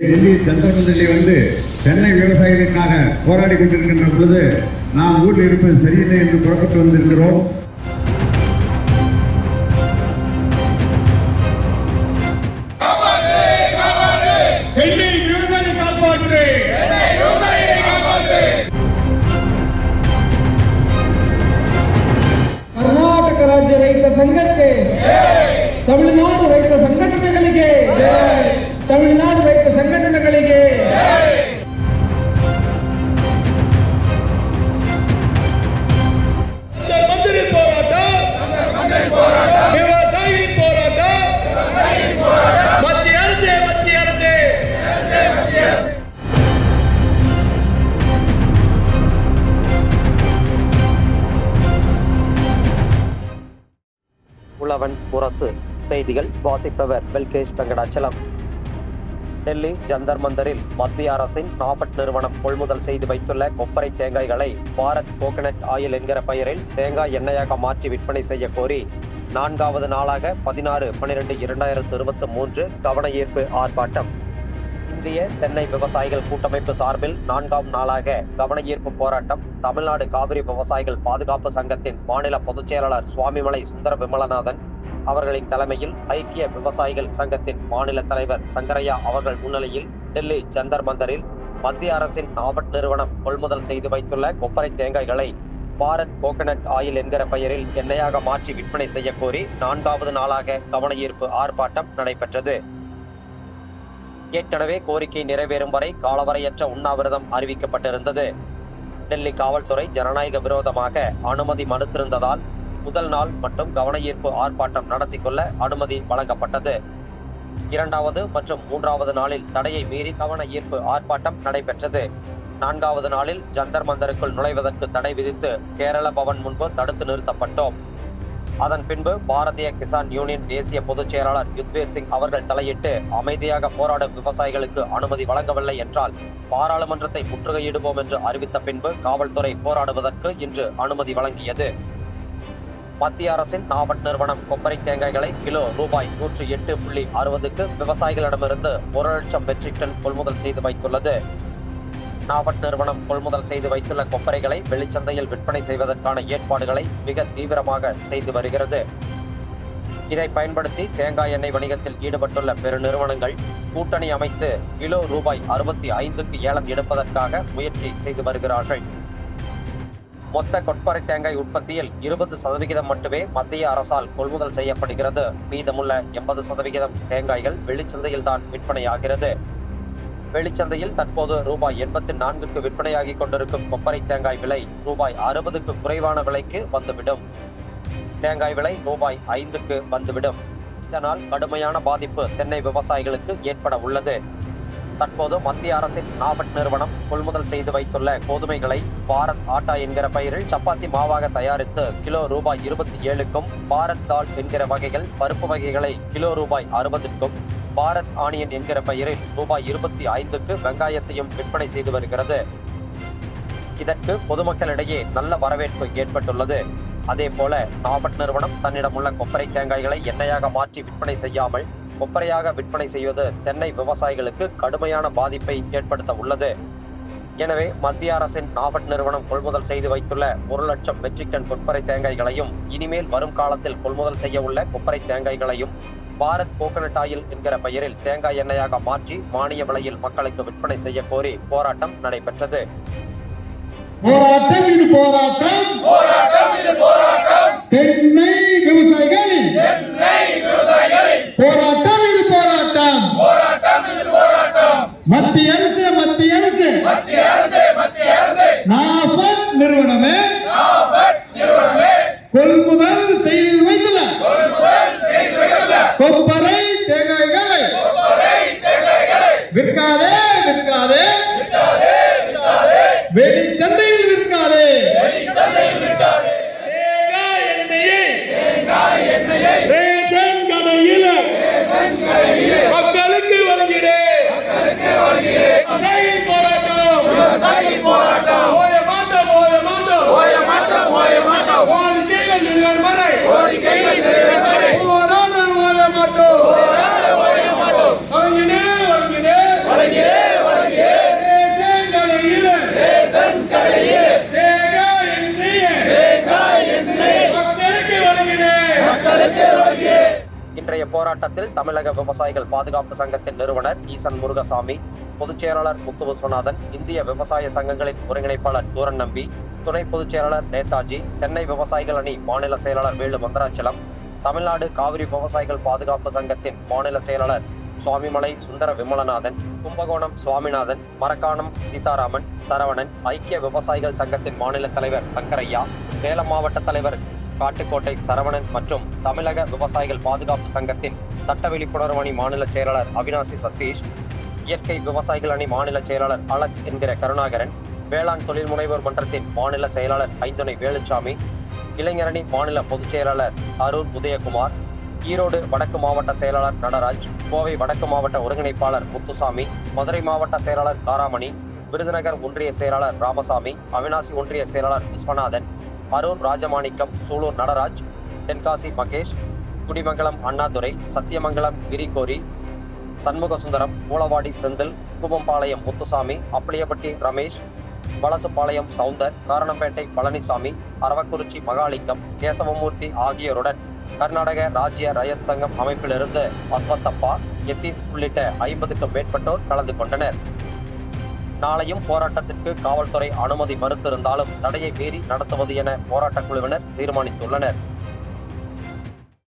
டெல்லி சந்திரமந்திரிலே வந்து தென்னை விவசாயிகளுக்காக போராடி கொண்டிருக்கின்ற பொழுது நாம் ஊரில் இருப்பது சரியில்லை என்று புறப்பட்டு வந்திருக்கிறோம் தென்னை விவசாயி காப்பாற்று ಕರ್ನಾಟಕ ರಾಜ್ಯ ರೈತ ಸಂಘಕ್ಕೆ ತಮಿಳುನಾಡು உழவன் முரசு செய்திகள் வாசிப்பவர் வெல்கேஷ் வெங்கடாச்சலம். டெல்லி ஜந்தர் மந்தரில் மத்திய அரசின் நாபட் நிறுவனம் கொள்முதல் செய்து வைத்துள்ள கொப்பரை தேங்காய்களை பாரத் கோகனட் ஆயில் என்கிற பெயரில் தேங்காய் எண்ணெயாக மாற்றி விற்பனை செய்ய கோரி நான்காவது நாளாக பதினாறு பன்னிரெண்டு இரண்டாயிரத்து இருபத்தி மூன்று கவன ஈர்ப்பு ஆர்ப்பாட்டம். இந்திய தென்னை விவசாயிகள் கூட்டமைப்பு சார்பில் நான்காம் நாளாக கவன ஈர்ப்பு போராட்டம். தமிழ்நாடு காவிரி விவசாயிகள் பாதுகாப்பு சங்கத்தின் மாநில பொதுச் செயலாளர் சுவாமிமலை சுந்தர விமலநாதன் அவர்களின் தலைமையில் ஐக்கிய விவசாயிகள் சங்கத்தின் மாநில தலைவர் சங்கரையா அவர்கள் முன்னிலையில் டெல்லி ஜந்தர் மந்தரில் மத்திய அரசின் நாபட் நிறுவனம் கொள்முதல் செய்து வைத்துள்ள கொப்பரை தேங்காய்களை பாரத் கோகனட் ஆயில் என்கிற பெயரில் எண்ணெயாக மாற்றி விற்பனை செய்யக்கோரி நான்காவது நாளாக கவன ஈர்ப்பு ஆர்ப்பாட்டம் நடைபெற்றது. ஏற்கனவே கோரிக்கை நிறைவேறும் வரை காலவரையற்ற உண்ணாவிரதம் அறிவிக்கப்பட்டிருந்தது. டெல்லி காவல்துறை ஜனநாயக விரோதமாக அனுமதி மறுத்திருந்ததால் முதல் நாள் மட்டும் கவனஈர்ப்பு ஆர்ப்பாட்டம் நடத்தி கொள்ள அனுமதி வழங்கப்பட்டது. இரண்டாவது மற்றும் மூன்றாவது நாளில் தடையை மீறி கவன ஈர்ப்பு ஆர்ப்பாட்டம் நடைபெற்றது. நான்காவது நாளில் ஜந்தர் மந்தருக்குள் நுழைவதற்கு தடை விதித்து கேரள பவன் முன்பு தடுத்து நிறுத்தப்பட்டோம். அதன் பின்பு பாரதிய கிசான் யூனியன் தேசிய பொதுச் செயலாளர் யுத்வீர் சிங் அவர்கள் தலையிட்டு அமைதியாக போராடும் விவசாயிகளுக்கு அனுமதி வழங்கவில்லை என்றால் பாராளுமன்றத்தை முற்றுகையிடுவோம் என்று அறிவித்த பின்பு காவல்துறை போராடுவதற்கு இன்று அனுமதி வழங்கியது. மத்திய அரசின் நாபட் நிறுவனம் கொப்பரை தேங்காய்களை கிலோ ரூபாய் நூற்றி எட்டு புள்ளி அறுபதுக்கு விவசாயிகளிடமிருந்து ஒரு லட்சம் மெட்ரிக் டன் கொள்முதல் செய்து வைத்துள்ளது. நாவட் நிறுவனம் கொள்முதல் செய்து வைத்துள்ள கொப்பரைகளை வெளிச்சந்தையில் விற்பனை செய்வதற்கான ஏற்பாடுகளை மிக தீவிரமாக செய்து வருகிறது. இதை பயன்படுத்தி தேங்காய் எண்ணெய் வணிகத்தில் ஈடுபட்டுள்ள பெருநிறுவனங்கள் கூட்டணி அமைத்து கிலோ ரூபாய் அறுபத்தி ஐந்துக்கு ஏலம் எடுப்பதற்காக முயற்சி செய்து வருகிறார்கள். மொத்த கொட்பரை தேங்காய் உற்பத்தியில் இருபது சதவிகிதம் மட்டுமே மத்திய அரசால் கொள்முதல் செய்யப்படுகிறது. மீதமுள்ள எண்பது சதவிகிதம் தேங்காய்கள் வெளிச்சந்தையில் தான் விற்பனையாகிறது. வெளிச்சந்தையில் தற்போது ரூபாய் எண்பத்தி நான்குக்கு விற்பனையாகி கொண்டிருக்கும் கொப்பரை தேங்காய் விலை ரூபாய் அறுபதுக்கு குறைவான விலைக்கு வந்துவிடும். தேங்காய் விலை ரூபாய் ஐந்துக்கு வந்துவிடும். இதனால் கடுமையான பாதிப்பு தென்னை விவசாயிகளுக்கு ஏற்பட உள்ளது. தற்போது மத்திய அரசின் நாபட் நிறுவனம் கொள்முதல் செய்து வைத்துள்ள கோதுமைகளை பாரத் ஆட்டா என்கிற பெயரில் சப்பாத்தி மாவாக தயாரித்து கிலோ ரூபாய் இருபத்தி ஏழுக்கும் பாரத் தால் என்கிற வகைகள் பருப்பு வகைகளை கிலோ ரூபாய் அறுபதுக்கும் பாரத் ஆனியன் என்கிற பெயரில் ரூபாய் இருபத்தி ஐந்துக்கு வெங்காயத்தையும் விற்பனை செய்து வருகிறது. இதற்கு பொதுமக்களிடையே நல்ல வரவேற்பு ஏற்பட்டுள்ளது. அதே போல நாபட் நிறுவனம் தன்னிடமுள்ள கொப்பரை தேங்காய்களை எண்ணெயாக மாற்றி விற்பனை செய்யாமல் கொப்பரையாக விற்பனை செய்வது தென்னை விவசாயிகளுக்கு கடுமையான பாதிப்பை ஏற்படுத்த உள்ளது. எனவே மத்திய அரசின் நாபட் நிறுவனம் கொள்முதல் செய்து வைத்துள்ள ஒரு லட்சம் மெட்ரிக் டன் கொப்பரை தேங்காய்களையும் இனிமேல் வரும் காலத்தில் கொள்முதல் செய்ய உள்ள கொப்பரை தேங்காய்களையும் பாரத் கோகனட் ஆயில் என்கிற பெயரில் தேங்காய் எண்ணெயாக மாற்றி மானிய விலையில் மக்களுக்கு விற்பனை செய்ய கோரி போராட்டம் நடைபெற்றது. போராட்டம் இது போராட்டம். போராட்டம் இது போராட்டம். தென்னை விவசாயிகளின் போராட்டம் இது போராட்டம். போராட்டம் இது போராட்டம். மத்திய அரசு மத்திய அரசு. மத்திய அரசு மத்திய அரசு. நாபட் நிறுவனமே. நாபட் நிறுவனமே. கொள்முதல் செய்து வைத்துள்ள கொள்முதல் செய்து வைத்துள்ள கொப்பரை தேங்காய்களை கொப்பரை தேங்காய்களை விற்காதே விற்காதே விட்டாதே விட்டாதே வெளிச்சந்தையில் விற்காதே வெளிச்சந்தையில் விட்டாதே தேங்காய் எண்ணெயை தேங்காய் எண்ணெயை ரேஷன் கடையில் ரேஷன் கடையில் மக்களுக்கு வழங்கிடு மக்களுக்கு வழங்கிடு விவசாயி போராட்டம் விவசாயி போராட்டம் ஓய மாட்டோம் ஓய மாட்டோம் ஓய மாட்டோம் ஓய மாட்டோம் கோரிக்கைகள் நிறைவேறும் வரை கோரிக்கைகள் நிறைவேறும் வரை போராட ஓய மாட்டோம் போராட ஓய மாட்டோம் வழங்கிடு வழங்கிடு வழங்கிடு போராட்டத்தில் தமிழக விவசாயிகள் பாதுகாப்பு சங்கத்தின் நிறுவனர் ஈசன் முருகசாமி பொதுச் செயலாளர் முத்து விஸ்வநாதன் இந்திய விவசாய சங்கங்களின் ஒருங்கிணைப்பாளர் தூரன் நம்பி துணை பொதுச் செயலாளர் நேதாஜி சென்னை விவசாயிகள் அணி மாநில செயலாளர் வேலு மந்தராச்சலம் தமிழ்நாடு காவிரி விவசாயிகள் பாதுகாப்பு சங்கத்தின் மாநில செயலாளர் சுவாமிமலை சுந்தர விமலநாதன் கும்பகோணம் சுவாமிநாதன் மரக்காணம் சீதாராமன் சரவணன் ஐக்கிய விவசாயிகள் சங்கத்தின் மாநில தலைவர் சங்கரையா சேலம் மாவட்ட தலைவர் காட்டுக்கோட்டை சரவணன் மற்றும் தமிழக விவசாயிகள் பாதுகாப்பு சங்கத்தின் சட்ட விழிப்புணர்வு அணி மாநில செயலாளர் அவினாசி சதீஷ் இயற்கை விவசாயிகள் அணி மாநில செயலாளர் அலெக்ஸ் என்கிற கருணாகரன் வேளாண் தொழில் முனைவோர் மன்றத்தின் மாநில செயலாளர் ஐந்துணை வேலுச்சாமி இளைஞரணி மாநில பொதுச் செயலாளர் அருண் உதயகுமார் ஈரோடு வடக்கு மாவட்ட செயலாளர் நடராஜ் கோவை வடக்கு மாவட்ட ஒருங்கிணைப்பாளர் முத்துசாமி மதுரை மாவட்ட செயலாளர் காராமணி விருதுநகர் ஒன்றிய செயலாளர் ராமசாமி அவினாசி ஒன்றிய செயலாளர் விஸ்வநாதன் அருண் ராஜமாணிக்கம் சூலூர் நடராஜ் தென்காசி மகேஷ் குடிமங்கலம் அண்ணாதுரை சத்தியமங்கலம் கிரிகோரி சண்முகசுந்தரம் மூலவாடி செந்தில் குப்பம்பாளையம் முத்துசாமி அப்பளியப்பட்டி ரமேஷ் வலசுப்பாளையம் சவுந்தர் காரணம்பேட்டை பழனிசாமி அரவக்குறிச்சி மகாலிங்கம் கேசவமூர்த்தி ஆகியோருடன் கர்நாடக ராஜ்ய ரயத் சங்கம் அமைப்பிலிருந்து அஸ்வத்தப்பா யத்தீஷ் உள்ளிட்ட ஐம்பதுக்கும் மேற்பட்டோர் கலந்து கொண்டனர். நாளையும் போராட்டத்திற்கு காவல்துறை அனுமதி மறுத்திருந்தாலும் தடையை மீறி நடத்துவது என போராட்டக் குழுவினர் தீர்மானித்துள்ளனர்.